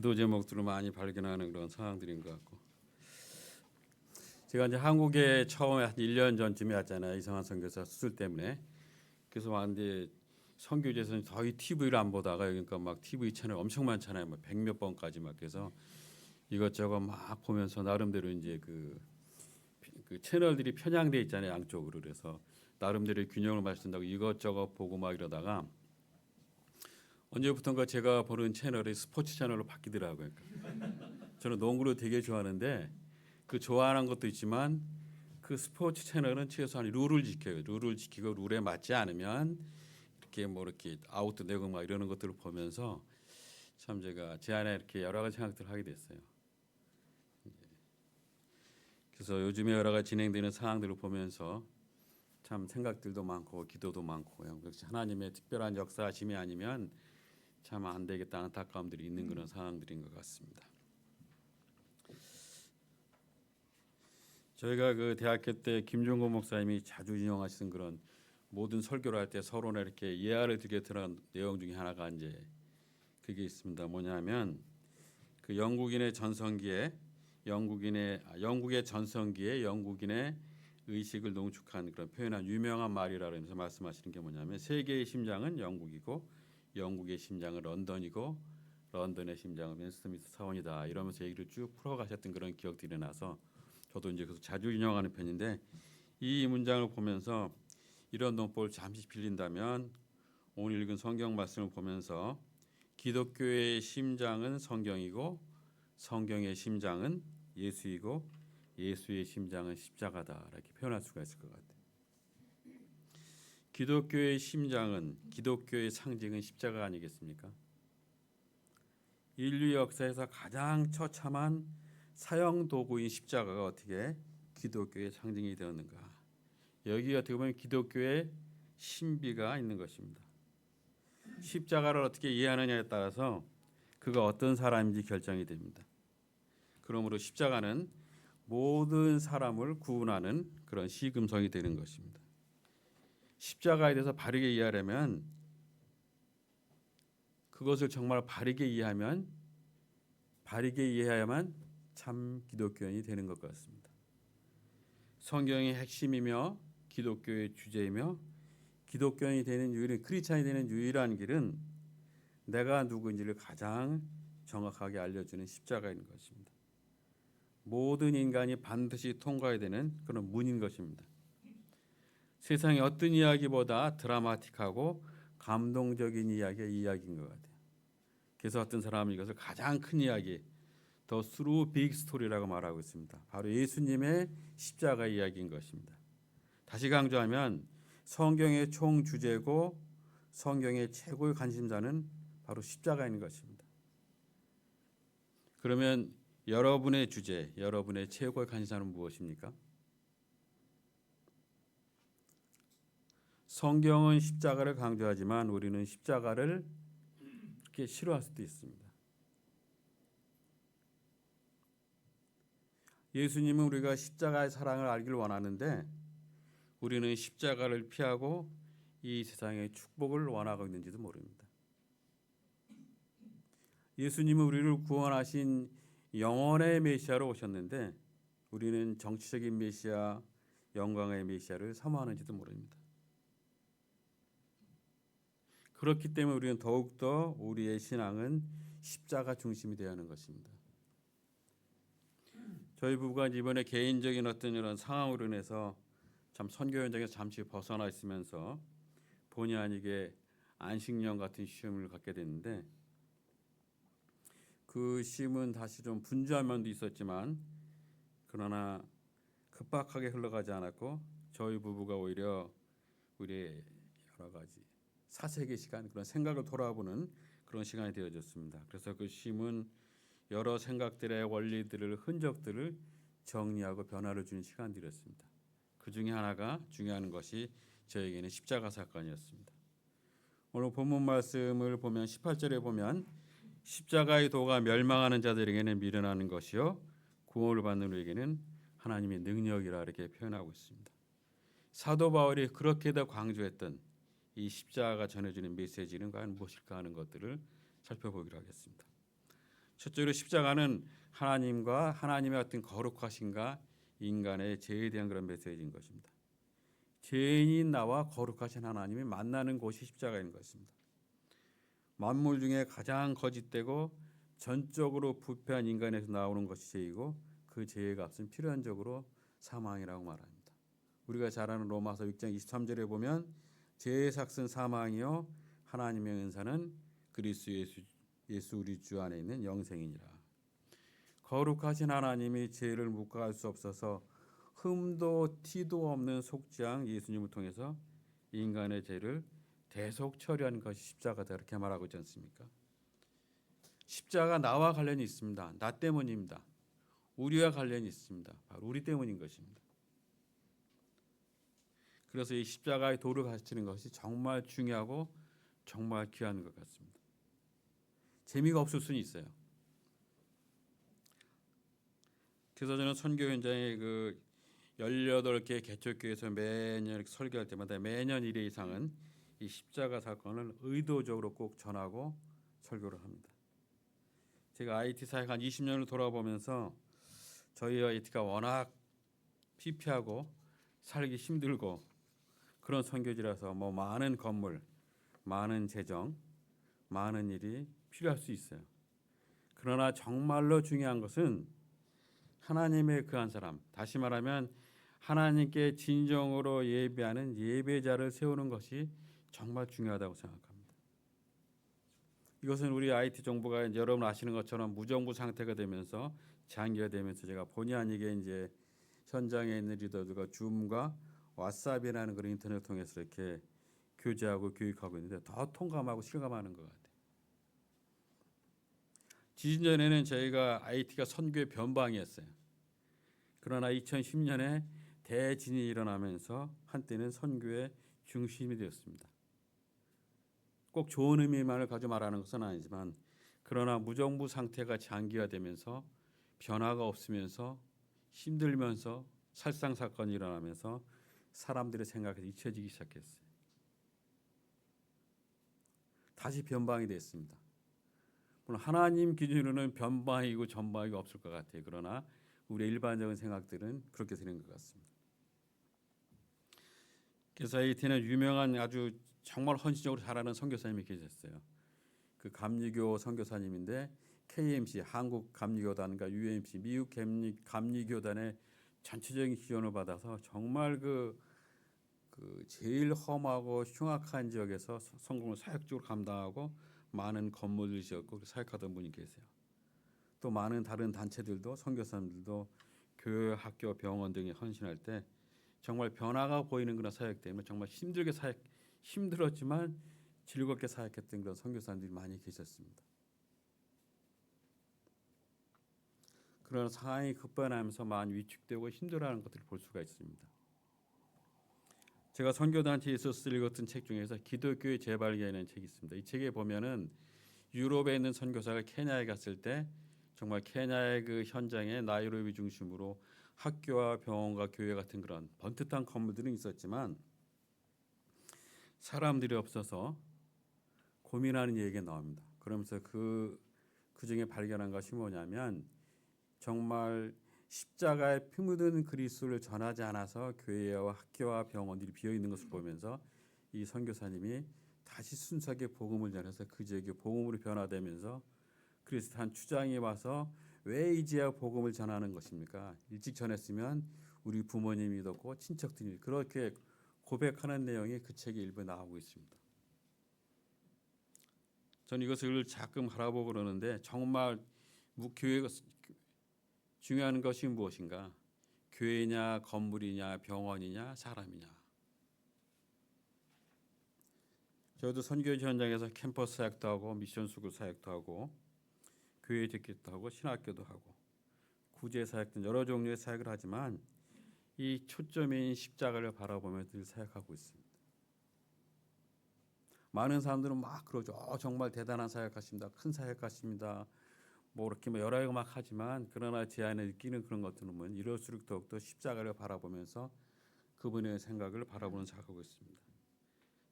기도 제목들을 많이 발견하는 그런 상황들인 것 같고. 제가 이제 한국에 처음에 한 1년 전쯤에 왔잖아요 이성환 선교사 수술 때문에. 그래서 왔는데 선교제에서는 거의 TV를 안 보다가 그러니까 막 TV 채널 엄청 많잖아요 뭐백몇 번까지 막 그래서 이것저것 막 보면서 나름대로 이제 그, 그 채널들이 편향돼 있잖아요 양쪽으로. 그래서 나름대로 균형을 맞춘다고 이것저것 보고 막 이러다가 언제부턴가 제가 보는 채널이 스포츠 채널로 바뀌더라고요. 저는 농구를 되게 좋아하는데 그 좋아하는 것도 있지만 그 스포츠 채널은 최소한 룰을 지켜요. 룰을 지키고 룰에 맞지 않으면 이렇게 뭐 이렇게 아웃도 내고 막 이러는 것들을 보면서 참 제가 제 안에 이렇게 여러 가지 생각들을 하게 됐어요. 그래서 요즘에 여러 가지 진행되는 상황들을 보면서 참 생각들도 많고 기도도 많고 역시 하나님의 특별한 역사하심이 아니면 참 안 되겠다 안타까움들이 있는 그런 상황들인 것 같습니다. 저희가 그 대학교 때 김종고 목사님이 자주 인용하시는 그런 모든 설교를 할 때 서론에 이렇게 예화를 들게 들어간 내용 중에 하나가 이제 그게 있습니다. 뭐냐면 그 영국인의 전성기에 영국인의 아, 영국의 전성기에 영국인의 의식을 농축한 그런 표현한 유명한 말이라 그러면서 말씀하시는 게 뭐냐면 세계의 심장은 영국이고 영국의 심장은 런던이고 런던의 심장은 윈스미스 사원이다 이러면서 얘기를 쭉 풀어가셨던 그런 기억들이 나서 저도 이제 그래서 자주 인용하는 편인데 이 문장을 보면서 이런 논법을 잠시 빌린다면 오늘 읽은 성경 말씀을 보면서 기독교의 심장은 성경이고 성경의 심장은 예수이고 예수의 심장은 십자가다 이렇게 표현할 수가 있을 것 같아요. 기독교의 심장은 기독교의 상징은 십자가 아니겠습니까? 인류 역사에서 가장 처참한 사형 도구인 십자가가 어떻게 기독교의 상징이 되었는가? 여기 어떻게 보면 기독교의 신비가 있는 것입니다. 십자가를 어떻게 이해하느냐에 따라서 그가 어떤 사람인지 결정이 됩니다. 그러므로 십자가는 모든 사람을 구원하는 그런 시금성이 되는 것입니다. 십자가에 대해서 바르게 이해하려면 그것을 정말 바르게 이해하면 바르게 이해해야만 참 기독교인이 되는 것 같습니다. 성경의 핵심이며 기독교의 주제이며 기독교인이 되는 유일한 크리스찬이 되는 유일한 길은 내가 누구인지를 가장 정확하게 알려주는 십자가인 것입니다. 모든 인간이 반드시 통과해야 되는 그런 문인 것입니다. 세상의 어떤 이야기보다 드라마틱하고 감동적인 이야기가 이야기인 것 같아요. 그래서 어떤 사람은 이것을 가장 큰 이야기, 더 스루 빅 스토리라고 말하고 있습니다. 바로 예수님의 십자가 이야기인 것입니다. 다시 강조하면 성경의 총 주제고 성경의 최고의 관심사는 바로 십자가인 것입니다. 그러면 여러분의 주제, 여러분의 최고의 관심사는 무엇입니까? 성경은 십자가를 강조하지만 우리는 십자가를 이렇게 싫어할 수도 있습니다. 예수님은 우리가 십자가의 사랑을 알기를 원하는데 우리는 십자가를 피하고 이 세상의 축복을 원하고 있는지도 모릅니다. 예수님은 우리를 구원하신 영원의 메시아로 오셨는데 우리는 정치적인 메시아, 영광의 메시아를 사모하는지도 모릅니다. 그렇기 때문에 우리는 더욱더 우리의 신앙은 십자가 중심이 되어야 하는 것입니다. 저희 부부가 이번에 개인적인 어떤 이런 상황으로 인해서 참 선교 현장에서 잠시 벗어나 있으면서 본의 아니게 안식년 같은 시험을 갖게 됐는데 그 시험은 다시 좀 분주한 면도 있었지만 그러나 급박하게 흘러가지 않았고 저희 부부가 오히려 우리의 여러 가지 사색의 시간 그런 생각을 돌아보는 그런 시간이 되어졌습니다. 그래서 그 시험은 여러 생각들의 원리들을 흔적들을 정리하고 변화를 주는 시간들이었습니다. 그 중에 하나가 중요한 것이 저에게는 십자가 사건이었습니다. 오늘 본문 말씀을 보면 18절에 보면 십자가의 도가 멸망하는 자들에게는 미련하는 것이요 구원을 받는 우리에게는 하나님의 능력이라 이렇게 표현하고 있습니다. 사도 바울이 그렇게 더 강조했던 이 십자가가 전해주는 메시지는 과연 무엇일까 하는 것들을 살펴보기로 하겠습니다. 첫째로 십자가는 하나님과 하나님의 어떤 거룩하신가 인간의 죄에 대한 그런 메시지인 것입니다. 죄인인 나와 거룩하신 하나님이 만나는 곳이 십자가인 것입니다. 만물 중에 가장 거짓되고 전적으로 부패한 인간에서 나오는 것이 죄이고 그 죄의 값은 필연적으로 사망이라고 말합니다. 우리가 잘 아는 로마서 6장 23절에 보면 죄의 삭은 사망이요 하나님의 은사는 그리스도 예수, 예수 우리 주 안에 있는 영생이니라. 거룩하신 하나님이 죄를 묵과할 수 없어서 흠도 티도 없는 속죄양 예수님을 통해서 인간의 죄를 대속 처리한 것이 십자가다 이렇게 말하고 있지 않습니까? 십자가 나와 관련이 있습니다. 나 때문입니다. 우리와 관련이 있습니다. 바로 우리 때문인 것입니다. 그래서 이 십자가의 도를 가르치는 것이 정말 중요하고 정말 귀한 것 같습니다. 재미가 없을 수는 있어요. 그래서 저는 선교 현장에 그 18개 개척교회에서 매년 설교할 때마다 매년 1회 이상은 이 십자가 사건을 의도적으로 꼭 전하고 설교를 합니다. 제가 IT 사역 한 20년을 돌아보면서 저희 IT가 워낙 피폐하고 살기 힘들고 그런 선교지라서 뭐 많은 건물, 많은 재정, 많은 일이 필요할 수 있어요. 그러나 정말로 중요한 것은 하나님의 그 한 사람, 다시 말하면 하나님께 진정으로 예배하는 예배자를 세우는 것이 정말 중요하다고 생각합니다. 이것은 우리 IT 정부가 이제 여러분 아시는 것처럼 무정부 상태가 되면서 장기가 되면서 제가 본의 아니게 이제 현장에 있는 리더들과 줌과 왓삽이라는 그런 인터넷 통해서 이렇게 교제하고 교육하고 있는데 더 통감하고 실감하는 것 같아요. 지진 전에는 저희가 IT가 선교의 변방이었어요. 그러나 2010년에 대진이 일어나면서 한때는 선교의 중심이 되었습니다. 꼭 좋은 의미만을 가지고 말하는 것은 아니지만 그러나 무정부 상태가 장기화되면서 변화가 없으면서 힘들면서 살상 사건이 일어나면서 사람들의 생각에서 잊혀지기 시작했어요. 다시 변방이 됐습니다. 물론 하나님 기준으로는 변방이고 전방이고 없을 것 같아요. 그러나 우리 일반적인 생각들은 그렇게 되는 것 같습니다. 그래서 하이티는 유명한 아주 정말 헌신적으로 잘하는 선교사님이 계셨어요. 그 감리교 선교사님인데 KMC 한국 감리교단과 UMC 미국 감리, 감리교단의 전체적인 지원을 받아서 정말 그, 그 제일 험하고 흉악한 지역에서 성공을 사역적으로 감당하고 많은 건물을 지었고 사역하던 분이 계세요. 또 많은 다른 단체들도 선교사님들도 교회, 학교, 병원 등에 헌신할 때 정말 변화가 보이는 그런 사역 때문에 정말 힘들게 사역 힘들었지만 즐겁게 사역했던 그런 선교사님들이 많이 계셨습니다. 그런 상황이 급변하면서 많이 위축되고 힘들어하는 것들을 볼 수가 있습니다. 제가 선교단체에서 읽었던 책 중에서 기독교의 재발견이라는 책이 있습니다. 이 책에 보면은 유럽에 있는 선교사가 케냐에 갔을 때 정말 케냐의 그 현장에 나이로비 중심으로 학교와 병원과 교회 같은 그런 번듯한 건물들은 있었지만 사람들이 없어서 고민하는 얘기가 나옵니다. 그러면서 그, 그 중에 발견한 것이 뭐냐면 정말 십자가에 피 묻은 그리스도를 전하지 않아서 교회와 학교와 병원들이 비어 있는 것을 보면서 이 선교사님이 다시 순수하게 복음을 전해서 그 지역이 복음으로 변화되면서 그리스도 한 추장이 와서 왜 이제야 복음을 전하는 것입니까? 일찍 전했으면 우리 부모님이 믿었고 친척들이 그렇게 고백하는 내용이 그 책에 일부 나오고 있습니다. 저는 이것을 가끔 바라보고 그러는데 정말 교회가 중요한 것이 무엇인가? 교회냐, 건물이냐, 병원이냐, 사람이냐. 저도 선교 현장에서 캠퍼스 사역도 하고 미션 수급 사역도 하고 교회 듣기도 하고 신학교도 하고 구제 사역 등 여러 종류의 사역을 하지만 이 초점인 십자가를 바라보며 늘 사역하고 있습니다. 많은 사람들은 막 그러죠. 어, 정말 대단한 사역하십니다. 큰 사역하십니다. 뭐 이렇게 뭐 여러 가지 막 하지만 그러나 제 안에 느끼는 그런 것들은 뭐 이럴수록 더욱더 십자가를 바라보면서 그분의 생각을 바라보는 생각하고 있습니다.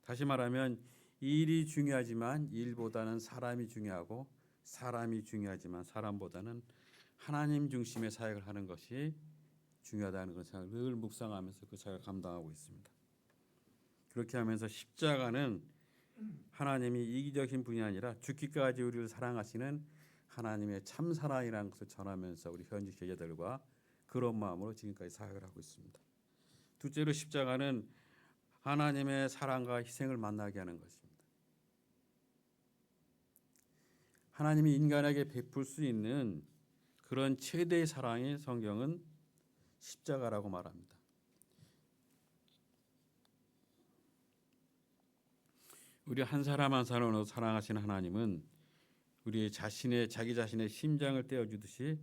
다시 말하면 일이 중요하지만 일보다는 사람이 중요하고 사람이 중요하지만 사람보다는 하나님 중심의 사역을 하는 것이 중요하다는 걸 생각 늘 묵상하면서 그 사역을 감당하고 있습니다. 그렇게 하면서 십자가는 하나님이 이기적인 분이 아니라 죽기까지 우리를 사랑하시는 하나님의 참 사랑이라는 것을 전하면서 우리 현지 제자들과 그런 마음으로 지금까지 사역을 하고 있습니다. 둘째로 십자가는 하나님의 사랑과 희생을 만나게 하는 것입니다. 하나님이 인간에게 베풀 수 있는 그런 최대의 사랑이 성경은 십자가라고 말합니다. 우리 한 사람 한 사람으로 사랑하시는 하나님은 우리 자신의 자기 자신의 심장을 떼어주듯이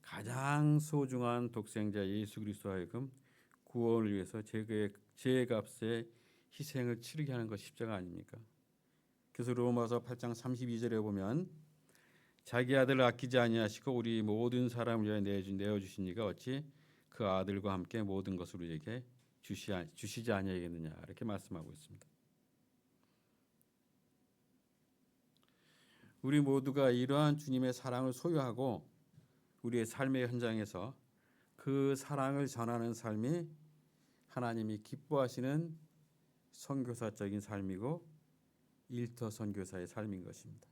가장 소중한 독생자 예수 그리스도 하여금 구원을 위해서 죄의 죄값의 희생을 치르게 하는 것 십자가 아닙니까? 그래서 로마서 8장 32절에 보면 자기 아들을 아끼지 아니하시고 우리 모든 사람을 위하여 내주 내어 주시니가 어찌 그 아들과 함께 모든 것을 우리에게 주시 주시지 아니하겠느냐 이렇게 말씀하고 있습니다. 우리 모두가 이러한 주님의 사랑을 소유하고 우리의 삶의 현장에서 그 사랑을 전하는 삶이 하나님이 기뻐하시는 선교사적인 삶이고 일터 선교사의 삶인 것입니다.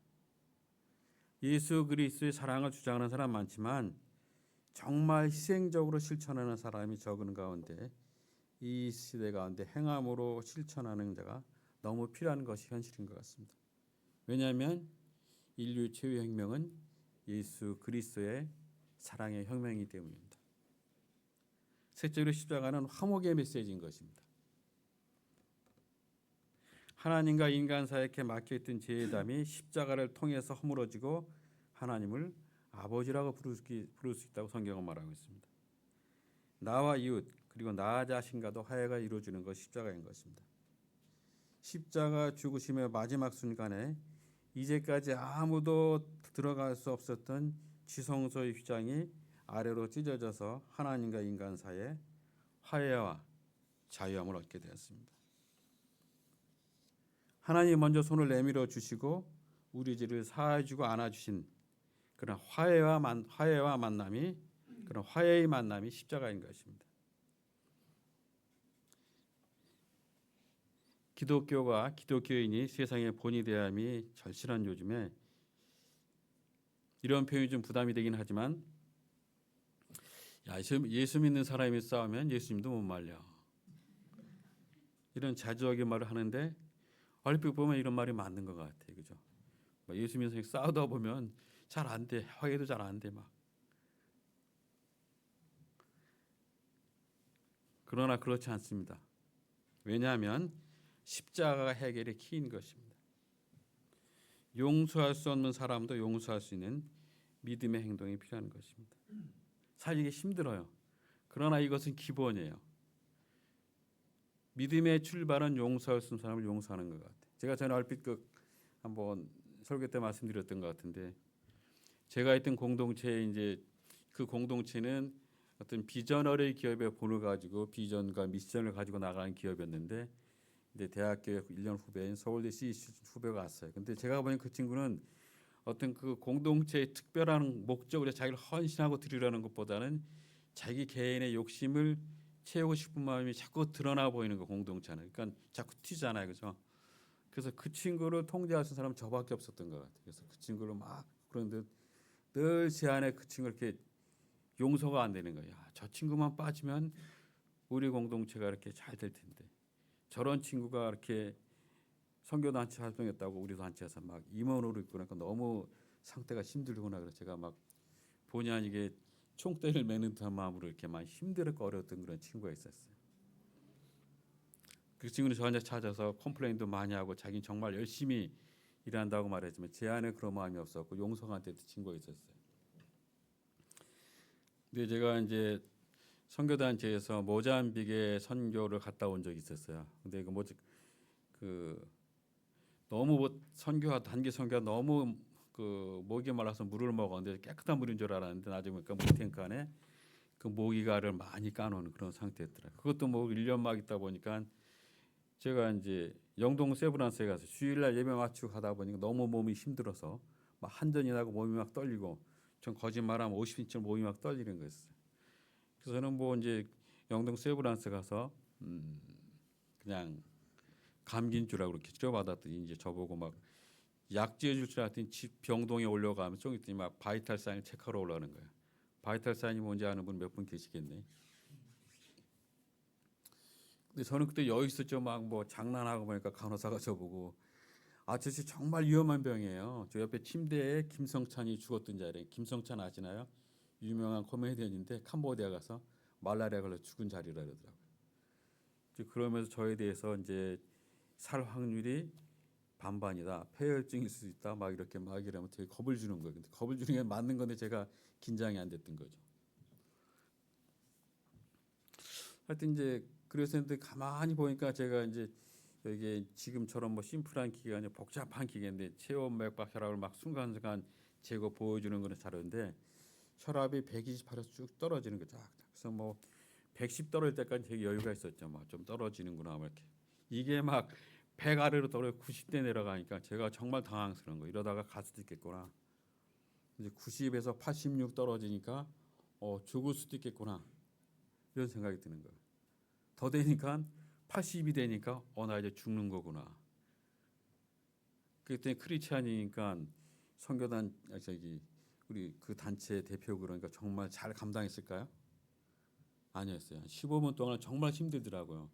예수 그리스도의 사랑을 주장하는 사람 많지만 정말 희생적으로 실천하는 사람이 적은 가운데 이 시대 가운데 행함으로 실천하는 자가 너무 필요한 것이 현실인 것 같습니다. 왜냐하면 인류 최후 혁명은 예수 그리스도의 사랑의 혁명이기 때문입니다. 셋째로 십자가는 화목의 메시지인 것입니다. 하나님과 인간 사이에 막혀있던 죄담이 십자가를 통해서 허물어지고 하나님을 아버지라고 부를 수 있다고 성경은 말하고 있습니다. 나와 이웃 그리고 나 자신과도 화해가 이루어지는 것이 십자가인 것입니다. 십자가 죽으심의 마지막 순간에 이제까지 아무도 들어갈 수 없었던 지성소의 휘장이 아래로 찢어져서 하나님과 인간 사이에 화해와 자유함을 얻게 되었습니다. 하나님 먼저 손을 내밀어 주시고 우리 죄를 사해 주고 안아 주신 그런 화해와 만, 화해와 만남이 그런 화해의 만남이 십자가인 것입니다. 기독교가 기독교인이 세상의 본이 되함이 절실한 요즘에 이런 표현이 좀 부담이 되긴 하지만 야, 예수 믿는 사람이 싸우면 예수님도 못 말려. 이런 자주하게 말을 하는데 얼핏 보면 이런 말이 맞는 것 같아요. 그죠? 예수 믿는 사람이 싸우다 보면 잘 안 돼. 화해도 잘 안 돼. 막. 그러나 그렇지 않습니다. 왜냐하면 십자가가 해결의 키인 것입니다. 용서할 수 없는 사람도 용서할 수 있는 믿음의 행동이 필요한 것입니다. 살기 힘들어요. 그러나 이것은 기본이에요. 믿음의 출발은 용서할 수 있는 사람을 용서하는 것 같아요. 제가 전에 얼핏 그 한번 설교 때 말씀드렸던 것 같은데 제가 있던 공동체에 이제 그 공동체는 어떤 비전어의 기업의 본을 가지고 비전과 미션을 가지고 나가는 기업이었는데 이제 대학교 1년 후배인 서울대 CEC 후배가 왔어요. 근데 제가 보니 그 친구는 어떤 그 공동체의 특별한 목적으로 자기를 헌신하고 드리려는 것보다는 자기 개인의 욕심을 채우고 싶은 마음이 자꾸 드러나 보이는 거 공동체는. 그러니까 자꾸 튀잖아요, 그죠? 그래서 그 친구를 있는 사람은 저밖에 없었던 것 같아요. 그래서 그 친구를 막 그런데 늘 제 안에 그 친구 이렇게 용서가 안 되는 거야. 저 친구만 빠지면 우리 공동체가 이렇게 잘 될 텐데 저런 친구가 이렇게 선교 단체 활동했다고 우리 단체에서 막 임원으로 있고 그러니까 너무 상태가 힘들구나 그래서 제가 막 본의 아니게 총대를 매는 듯한 마음으로 이렇게 막 힘들고 어려웠던 그런 친구가 있었어요. 그 친구는 저한테 찾아서 컴플레인도 많이 하고 자기는 정말 열심히 일한다고 말했지만 제 안에 그런 마음이 없었고 용성한테도 친구가 있었어요. 근데 제가 이제 선교단체에서 모잠비크에 선교를 갔다 온 적이 있었어요. 근데 그 뭐지 그 너무 뭐 선교하 단기 선교가 너무 그 모기 말라서 물을 먹었는데 깨끗한 물인 줄 알았는데 나중에 보니까 물탱크 안에 그 모기가를 많이 까놓은 그런 상태였더라. 그것도 뭐 1년 막 있다 보니까 제가 이제 영동 세브란스에 가서 주일날 예배 마치고 가다 보니까 너무 몸이 힘들어서 막 한전이 나고 몸이 막 떨리고 전 거짓말하면 50인치 몸이 막 떨리는 거였어요. 그래서 저는 뭐 이제 영동 세브란스 가서 음 그냥 감기인 줄 알고 그렇게 치료받았더니 이제 저보고 막 약지해 줄 줄 알았더니 집 병동에 올려가면 좀 있더니 막 바이탈 사인 체크하러 올라오는 거예요. 바이탈 사인이 뭔지 아는 분몇분 계시겠네. 근데 저는 그때 여유 있었죠. 막 뭐 장난하고 보니까 간호사가 저보고 아저씨 정말 위험한 병이에요. 저 옆에 침대에 김성찬이 죽었던 자리에 김성찬 아시나요? 유명한 코미디언인데 캄보디아 가서 말라리아 걸려 죽은 자리라 그러더라고요. 그러면서 저에 대해서 이제 살 확률이 반반이다. 폐혈증이 있을 수 있다. 막 이렇게 막 이러면 되게 겁을 주는 거예요. 근데 겁을 주는 게 맞는 건데 제가 긴장이 안 됐던 거죠. 하여튼 이제 근데 가만히 보니까 제가 이제 이게 지금처럼 뭐 심플한 기계가 아니라 복잡한 기계인데 체온 맥박 혈압을 막 순간순간 재고 보여주는 거는 자료인데 혈압이 128에서 쭉 떨어지는 거죠. 그래서 뭐 110 떨어질 때까지 되게 여유가 있었죠. 막 좀 떨어지는구나 막 이렇게. 이게 막 100 아래로 떨어 90대 내려가니까 제가 정말 당황스러운 거. 이러다가 갈 수도 있겠구나. 이제 90에서 86 떨어지니까 어 죽을 수도 있겠구나. 이런 생각이 드는 거예요. 더 되니까 80이 되니까 어 나 이제 죽는 거구나. 그때 크리스찬이니까 선교단 아, 저기 우리 그 단체 대표 그러니까 정말 잘 감당했을까요? 아니었어요. 15분 동안 정말 힘들더라고요.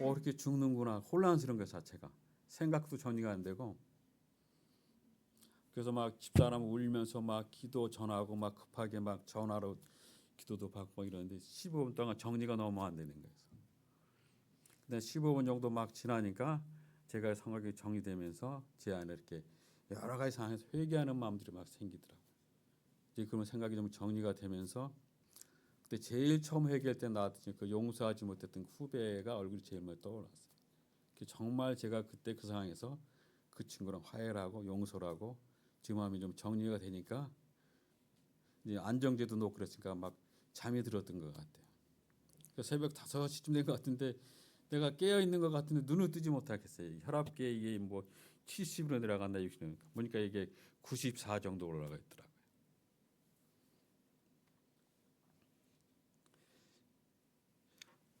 어 이렇게 죽는구나 혼란스러운 것 자체가 생각도 정리가 안 되고 그래서 막 집사람 울면서 막 기도 전하고 막 급하게 막 전화로 기도도 받고 이러는데 15분 동안 정리가 너무 안 되는 거예요. 근데 15분 정도 막 지나니까 제가 성악이 정리되면서 제 안에 이렇게 여러 가지 상황에서 회개하는 마음들이 막 생기더라고요. 이제 그런 생각이 좀 정리가 되면서 그때 제일 처음 회개할 때 나왔던 그 용서하지 못했던 후배가 얼굴이 제일 먼저 떠올랐어요. 그 정말 제가 그때 그 상황에서 그 친구랑 화해를 하고 용서를 하고 제 마음이 좀 정리가 되니까 이제 안정제도 놓고 그랬으니까 막 잠이 들었던 것 같아요. 그 새벽 5시쯤 된 것 같은데 내가 깨어 있는 것 같은데 눈을 뜨지 못하겠어요. 혈압계 이게 뭐 70으로 내려간다 60로 보니까 이게 94 정도 올라가 있더라고요.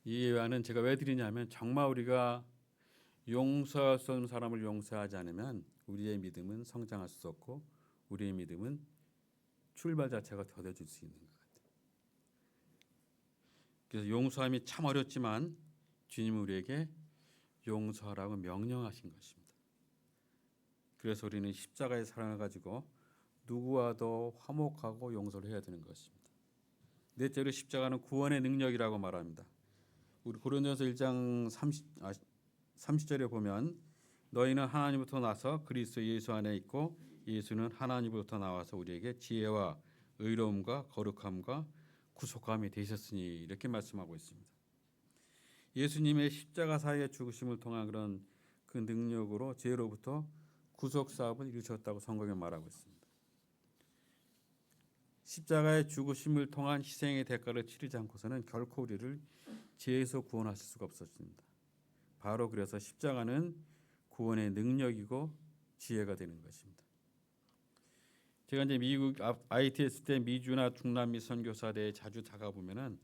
이 예화는 제가 왜 드리냐면 정말 우리가 용서할 수 없는 사람을 용서하지 않으면 우리의 믿음은 성장할 수 없고 우리의 믿음은 출발 자체가 더뎌질 수 있는 것 같아요. 그래서 용서함이 참 어렵지만 주님은 우리에게 용서하라고 명령하신 것입니다. 그래서 우리는 십자가의 사랑을 가지고 누구와도 화목하고 용서를 해야 되는 것입니다. 넷째로 십자가는 구원의 능력이라고 말합니다. 우리 고린도서 1장 30, 아, 30절에 보면 너희는 하나님부터 나서 그리스도 예수 안에 있고 예수는 하나님부터 나와서 우리에게 지혜와 의로움과 거룩함과 구속함이 되셨으니 이렇게 말씀하고 있습니다. 예수님의 십자가 사이의 죽으심을 통한 그런 그 능력으로 죄로부터 구속 사업을 이루셨다고 성경에 말하고 있습니다. 십자가의 죽으심을 통한 희생의 대가를 치르지 않고서는 결코 우리를 죄에서 구원하실 수가 없었습니다. 바로 그래서 십자가는 구원의 능력이고 지혜가 되는 것입니다. 제가 이제 미국 ITS 때 미주나 중남미 선교사대에 자주 다가 보면은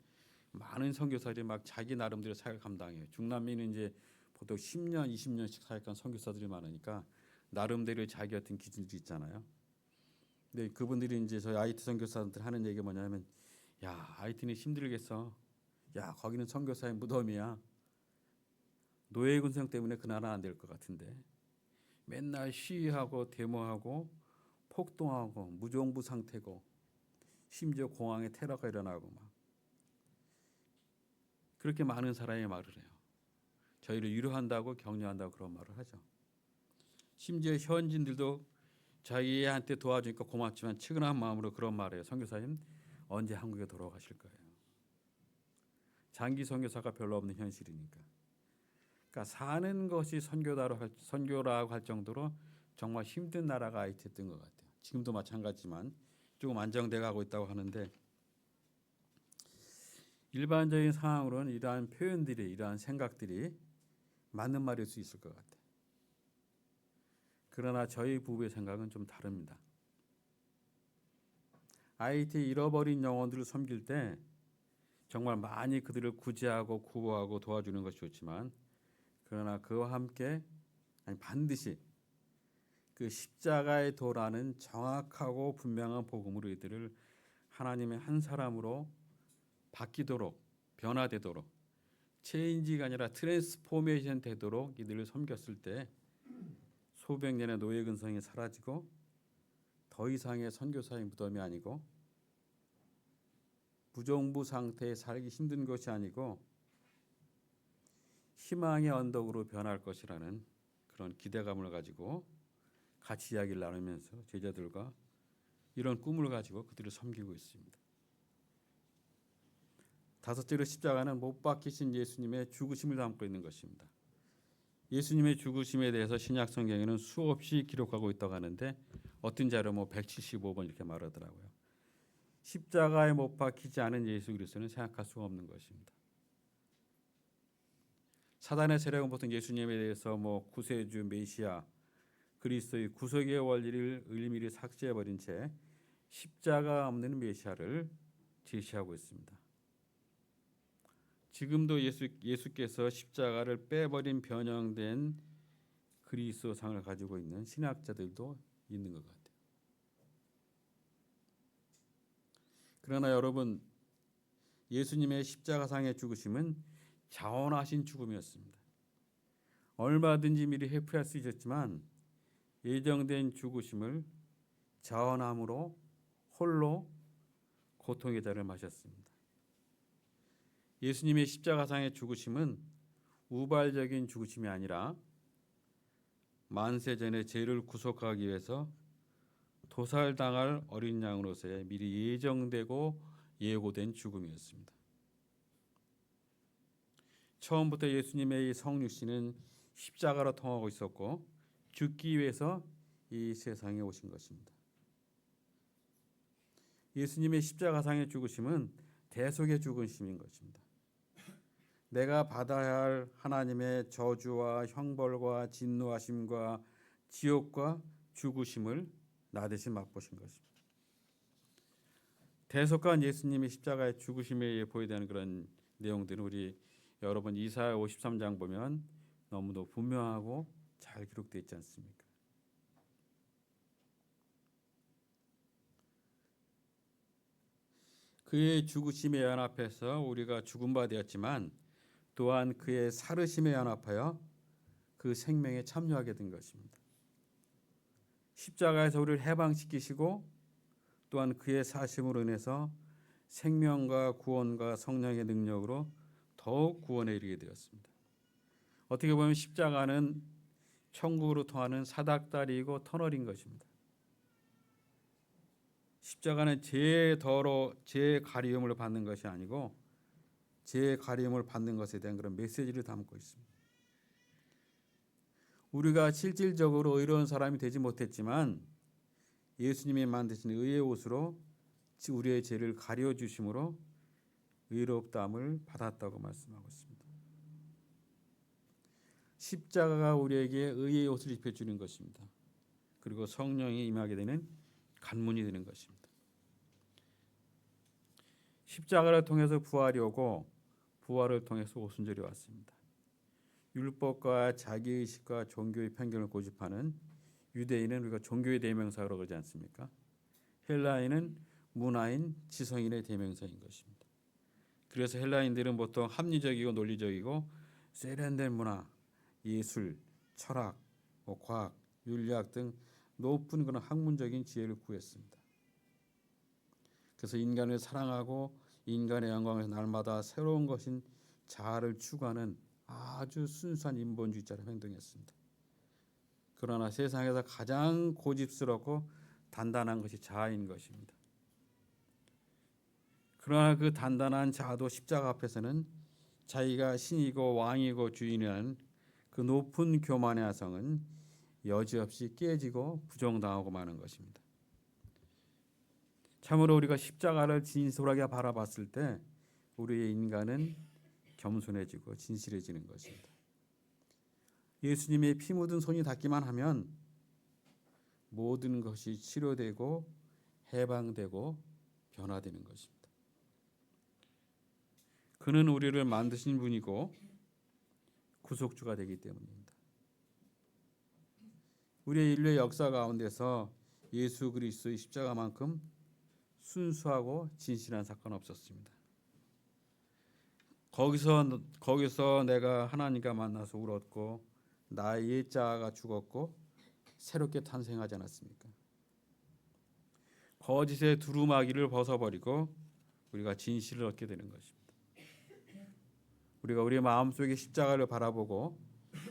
많은 선교사들이 막 자기 나름대로 사역을 감당해요. 중남미는 이제 보통 10년, 20년씩 사역한 선교사들이 많으니까 나름대로 자기 같은 기준들이 있잖아요. 근데 그분들이 이제 저희 IT 선교사들 하는 얘기가 뭐냐면 야, IT는 힘들겠어. 야, 거기는 선교사의 무덤이야. 노예 군성 때문에 그 나라 안 될 것 같은데. 맨날 시위하고 데모하고 폭동하고 무정부 상태고 심지어 공항에 테러가 일어나고 막 그렇게 많은 사람이 말을 해요. 저희를 위로한다고 격려한다고 그런 말을 하죠. 심지어 현진들도 자기한테 도와주니까 고맙지만 측은한 마음으로 그런 말해요. 선교사님 언제 한국에 돌아가실 거예요? 장기 선교사가 별로 없는 현실이니까. 그러니까 사는 것이 선교다로 할, 선교라고 할 정도로 정말 힘든 나라가 하이티였던 것 같아요. 지금도 마찬가지지만 조금 안정돼 가고 있다고 하는데 일반적인 상황으로는 이러한 표현들이 이러한 생각들이 맞는 말일 수 있을 것 같아요. 그러나 저희 부부의 생각은 좀 다릅니다. IT 잃어버린 영혼들을 섬길 때 정말 많이 그들을 구제하고 구호하고 도와주는 것이 좋지만 그러나 그와 함께 아니 반드시 그 십자가의 도라는 정확하고 분명한 복음으로 이들을 하나님의 한 사람으로 바뀌도록 변화되도록 체인지가 아니라 트랜스포메이션 되도록 이들을 섬겼을 때 수백 년의 노예 근성이 사라지고 더 이상의 선교사의 무덤이 아니고 무정부 상태에 살기 힘든 것이 아니고 희망의 언덕으로 변할 것이라는 그런 기대감을 가지고 같이 이야기를 나누면서 제자들과 이런 꿈을 가지고 그들을 섬기고 있습니다. 다섯째로 십자가는 못 박히신 예수님의 죽으심을 담고 있는 것입니다. 예수님의 죽으심에 대해서 신약 성경에는 수없이 기록하고 있다고 하는데 어떤 자료 뭐 175번 이렇게 말하더라고요. 십자가에 못 박히지 않은 예수 그리스도는 생각할 수가 없는 것입니다. 사단의 세력은 보통 예수님에 대해서 뭐 구세주 메시아 그리스도의 구속의 원리를 을미리 삭제해 버린 채 십자가 없는 메시아를 제시하고 있습니다. 지금도 예수 예수께서 십자가를 빼버린 변형된 그리스도상을 가지고 있는 신학자들도 있는 것 같아요. 그러나 여러분 예수님의 십자가상의 죽으심은 자원하신 죽음이었습니다. 얼마든지 미리 회피할 수 있었지만 예정된 죽으심을 자원함으로 홀로 고통의 자를 마셨습니다. 예수님의 십자가상의 죽으심은 우발적인 죽으심이 아니라 만세 전에 죄를 구속하기 위해서 도살당할 어린 양으로서의 미리 예정되고 예고된 죽음이었습니다. 처음부터 예수님의 이 성육신은 십자가로 통하고 있었고 죽기 위해서 이 세상에 오신 것입니다. 예수님의 십자가상의 죽으심은 대속의 죽으심인 것입니다. 내가 받아야 할 하나님의 저주와 형벌과 진노하심과 지옥과 죽으심을 나 대신 맛보신 것입니다. 대속한 예수님이 십자가의 죽으심에 보여되는 그런 내용들은 우리 여러분 이사야 53장 보면 너무도 분명하고 잘 기록되어 있지 않습니까? 그의 죽으심에 연합해서 우리가 죽음 바 되었지만 또한 그의 사르심에 연합하여 그 생명에 참여하게 된 것입니다. 십자가에서 우리를 해방시키시고 또한 그의 사심으로 인해서 생명과 구원과 성령의 능력으로 더욱 구원에 이르게 되었습니다. 어떻게 보면 십자가는 천국으로 통하는 사닥다리이고 터널인 것입니다. 십자가는 죄의 더러 죄의 가리움을 받는 것이 아니고 죄의 가리움을 받는 것에 대한 그런 메시지를 담고 있습니다. 우리가 실질적으로 의로운 사람이 되지 못했지만 예수님이 만드신 의의 옷으로 우리의 죄를 가려 주심으로 의롭다함을 받았다고 말씀하고 있습니다. 십자가가 우리에게 의의 옷을 입혀 주는 것입니다. 그리고 성령이 임하게 되는 간문이 되는 것입니다. 십자가를 통해서 부활이 오고 부활을 통해서 오순절이 왔습니다. 율법과 자기 의식과 종교의 편견을 고집하는 유대인은 우리가 종교의 대명사라고 그러지 않습니까? 헬라인은 문화인 지성인의 대명사인 것입니다. 그래서 헬라인들은 보통 합리적이고 논리적이고 세련된 문화, 예술, 철학, 뭐 과학, 윤리학 등 높은 그런 학문적인 지혜를 구했습니다. 그래서 인간을 사랑하고 인간의 영광에서 날마다 새로운 것인 자아를 추구하는 아주 순수한 인본주의자로 행동했습니다. 그러나 세상에서 가장 고집스럽고 단단한 것이 자아인 것입니다. 그러나 그 단단한 자아도 십자가 앞에서는 자기가 신이고 왕이고 주인이라는 그 높은 교만의 아성은 여지없이 깨지고 부정당하고 마는 것입니다. 참으로 우리가 십자가를 진솔하게 바라봤을 때 우리의 인간은 겸손해지고 진실해지는 것입니다. 예수님의 피 묻은 손이 닿기만 하면 모든 것이 치료되고 해방되고 변화되는 것입니다. 그는 우리를 만드신 분이고 구속주가 되기 때문입니다. 우리의 인류의 역사 가운데서 예수 그리스도의 십자가만큼 순수하고 진실한 사건은 없었습니다. 거기서 거기서 내가 하나님과 만나서 울었고 나의 옛자가 죽었고 새롭게 탄생하지 않았습니까? 거짓의 두루마기를 벗어버리고 우리가 진실을 얻게 되는 것입니다. 우리가 우리 마음속에 십자가를 바라보고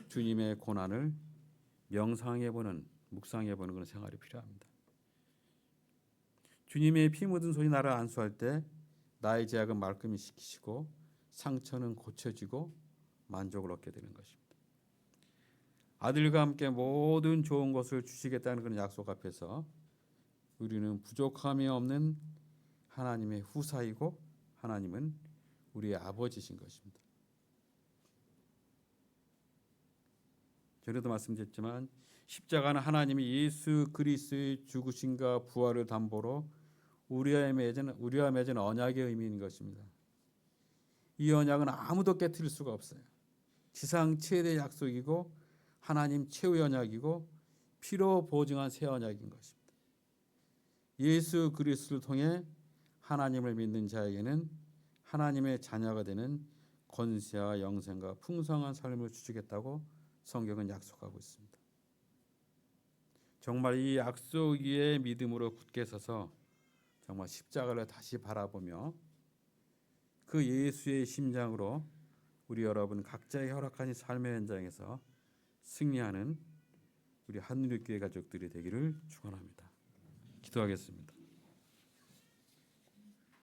주님의 고난을 명상해 보는 묵상해 보는 그런 생활이 필요합니다. 주님의 피 묻은 손이 나를 안수할 때 나의 죄악은 말끔히 씻기시고 상처는 고쳐지고 만족을 얻게 되는 것입니다. 아들과 함께 모든 좋은 것을 주시겠다는 그런 약속 앞에서 우리는 부족함이 없는 하나님의 후사이고 하나님은 우리의 아버지신 것입니다. 전에도 말씀드렸지만 십자가는 하나님이 예수 그리스도의 죽으심과 부활을 담보로 우리와 맺은 우리와 맺은 언약의 의미인 것입니다. 이 언약은 아무도 깨뜨릴 수가 없어요. 지상 최대 약속이고 하나님 최후의 언약이고 피로 보증한 새 언약인 것입니다. 예수 그리스도를 통해 하나님을 믿는 자에게는 하나님의 자녀가 되는 권세와 영생과 풍성한 삶을 주시겠다고 성경은 약속하고 있습니다. 정말 이 약속 위에 믿음으로 굳게 서서 정말 십자가를 다시 바라보며 그 예수의 심장으로 우리 여러분 각자의 허락한 이 삶의 현장에서 승리하는 우리 한누리교회 가족들이 되기를 축원합니다. 기도하겠습니다.